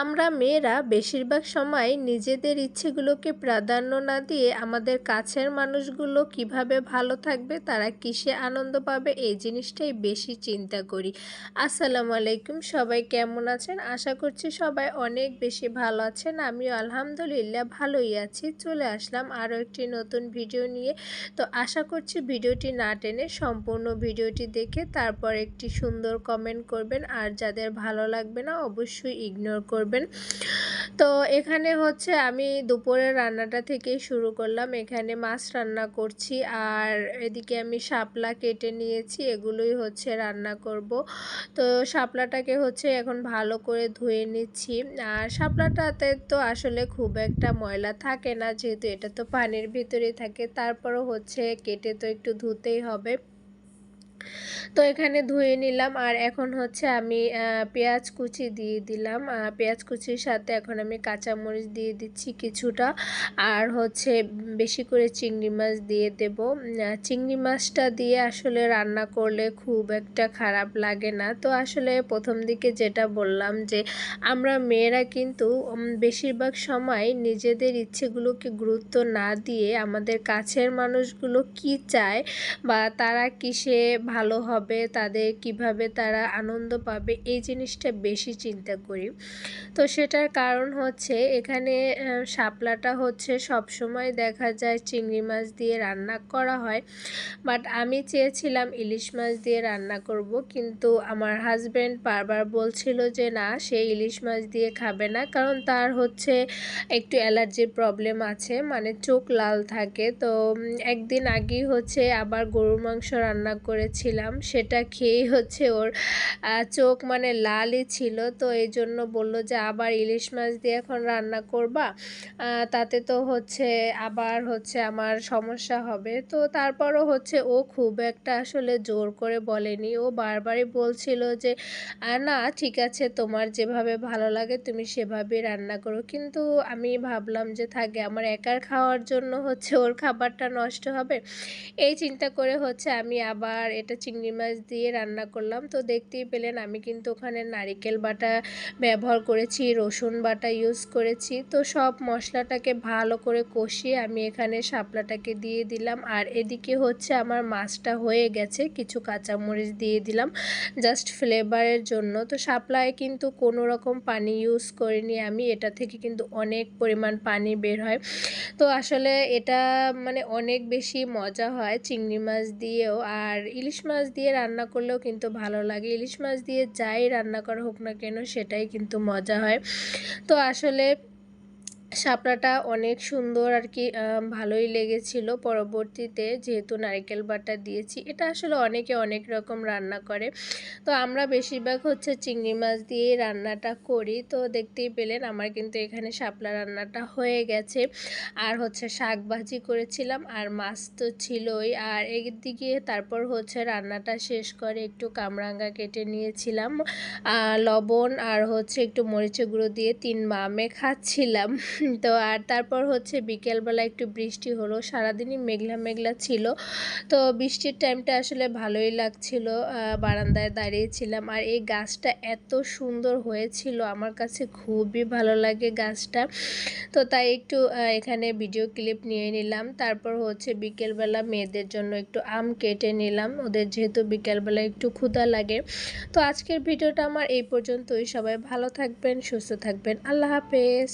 আমরা মেয়েরা বেশিরভাগ সময় নিজেদের ইচ্ছেগুলোকে প্রাধান্য না দিয়ে আমাদের কাছের মানুষগুলো কীভাবে ভালো থাকবে, তারা কিসে আনন্দ পাবে, এই জিনিসটাই বেশি চিন্তা করি। আসসালামু আলাইকুম, সবাই কেমন আছেন? আশা করছি সবাই অনেক বেশি ভালো আছেন। আমিও আলহামদুলিল্লাহ ভালোই আছি। চলে আসলাম আরও একটি নতুন ভিডিও নিয়ে। তো আশা করছি ভিডিওটি না টেনে সম্পূর্ণ ভিডিওটি দেখে তারপর একটি সুন্দর কমেন্ট করবেন। আর যাদের ভালো লাগবে না, অবশ্যই ইগনোর করবেন। তো এখানে হচ্ছে আমি দুপুরের রান্নাটা থেকে শুরু করলাম। এখানে মাছ রান্না করছি আর এদিকে আমি শাপলা কেটে নিয়েছি, এগুলোই হচ্ছে রান্না করব। তো শাপলাটাকে হচ্ছে এখন ভালো করে ধুয়ে নিচ্ছি। আর শাপলাটাতে তো আসলে খুব একটা ময়লা থাকে না, যেহেতু এটা তো পানির ভিতরেই থাকে, তারপরও হচ্ছে কেটে তো একটু ধুতেই হবে। তো এখানে ধুয়ে নিলাম। আর এখন হচ্ছে আমি পেঁয়াজ কুচি দিয়ে দিলাম। পেঁয়াজ কুচির সাথে এখন আমি কাঁচামরিচ দিয়ে দিচ্ছি কিছুটা। আর হচ্ছে বেশি করে চিংড়ি মাছ দিয়ে দেব। চিংড়ি মাছটা দিয়ে আসলে রান্না করলে খুব একটা খারাপ লাগে না। তো আসলে প্রথম দিকে যেটা বললাম যে, আমরা মেয়েরা কিন্তু বেশিরভাগ সময় নিজেদের ইচ্ছেগুলোকে গুরুত্ব না দিয়ে আমাদের কাছের মানুষগুলো কি চায় বা তারা কিসে ভালো হবে, তাদের কীভাবে তারা আনন্দ পাবে, এই জিনিসটা বেশি চিন্তা করি। তো সেটার কারণ হচ্ছে এখানে শাপলাটা হচ্ছে সব সময় দেখা যায় চিংড়ি মাছ দিয়ে রান্না করা হয়। বাট আমি চেয়েছিলাম ইলিশ মাছ দিয়ে রান্না করব, কিন্তু আমার হাজব্যান্ড বারবার বলছিল যে না, সে ইলিশ মাছ দিয়ে খাবে না, কারণ তার হচ্ছে একটু অ্যালার্জির প্রবলেম আছে মানে চোখ লাল থাকে। তো একদিন আগেই হচ্ছে আবার গরুর মাংস রান্না করেছিলাম সেটা খেয়েই হচ্ছে ওর চোখ মানে লালই ছিল। তো এই জন্য বলল যে, আবার ইলিশ মাছ দিয়ে এখন রান্না করবা? তাতে তো হচ্ছে আবার হচ্ছে আমার সমস্যা হবে। তো তারপরও হচ্ছে ও খুব একটা আসলে জোর করে বলেনি। ও বারবারই বলছিল যে না, ঠিক আছে, তোমার যেভাবে ভালো লাগে তুমি সেভাবে রান্না করো। কিন্তু আমি ভাবলাম যে থাকে আমার একার খাওয়ার জন্য হচ্ছে ওর খাবারটা নষ্ট হবে? এই চিন্তা করে হচ্ছে আমি আবার এটা চিংড়ি মাছ দিয়ে রান্না করলাম। তো দেখতেই পেলেন আমি কিন্তু ওখানে নারিকেল বাটা ব্যবহার করেছি, রসুন বাটা ইউজ করেছি। তো সব মশলাটাকে ভালো করে কষিয়ে আমি এখানে শাপলাটাকে দিয়ে দিলাম। আর এদিকে হচ্ছে আমার মাছটা হয়ে গেছে, কিছু কাঁচামরিচ দিয়ে দিলাম জাস্ট ফ্লেভারের জন্য। তো শাপলায় কিন্তু কোনো রকম পানি ইউজ করিনি আমি, এটা থেকে কিন্তু অনেক পরিমাণ পানি বের হয়। তো আসলে এটা মানে অনেক বেশি মজা হয় চিংড়ি মাছ দিয়েও। আর ইলিশ মাছ দিয়ে রান্না করলেও কিন্তু ভালো লাগে। ইলিশ মাছ দিয়ে যাই রান্না করা হোক না কেন, সেটাই কিন্তু মজা হয়। তো আসলে শাপলাটা অনেক সুন্দর আর কি ভালোই লেগেছিল পরবর্তীতে যেহেতু নারকেল বাটা দিয়েছি। এটা আসলে অনেকে অনেক রকম রান্না করে। তো আমরা বেশিরভাগ হচ্ছে চিংড়ি মাছ দিয়ে রান্নাটা করি। তো দেখতেই পেলেন আমার কিন্তু এখানে শাপলা রান্নাটা হয়ে গেছে। আর হচ্ছে শাক ভাজি করেছিলাম আর মাছ তো ছিলই। আর দিকে তারপর হচ্ছে রান্নাটা শেষ করে একটু কামরাঙ্গা কেটে নিয়েছিলাম। লবণ আর হচ্ছে একটু মরিচে গুঁড়ো দিয়ে তিন মামে খাচ্ছিলাম। তো আর তারপর হচ্ছে বিকেলবেলা একটু বৃষ্টি হলো, সারাদিনই মেঘলা মেঘলা ছিল। তো বৃষ্টির টাইমটা আসলে ভালোই লাগছিল বারান্দায় দাঁড়িয়েছিলাম আর এই গাছটা এত সুন্দর হয়েছিল, আমার কাছে খুবই ভালো লাগে গাছটা। তো তাই একটু এখানে ভিডিও ক্লিপ নিয়ে নিলাম। তারপর হচ্ছে বিকেলবেলা মেয়েদের জন্য একটু আম কেটে নিলাম। ওদের যেহেতু বিকেলবেলা একটু ক্ষুধা লাগে। তো আজকের ভিডিওটা আমার এই পর্যন্তই। সবাই ভালো থাকবেন, সুস্থ থাকবেন। আল্লাহ হাফেজ।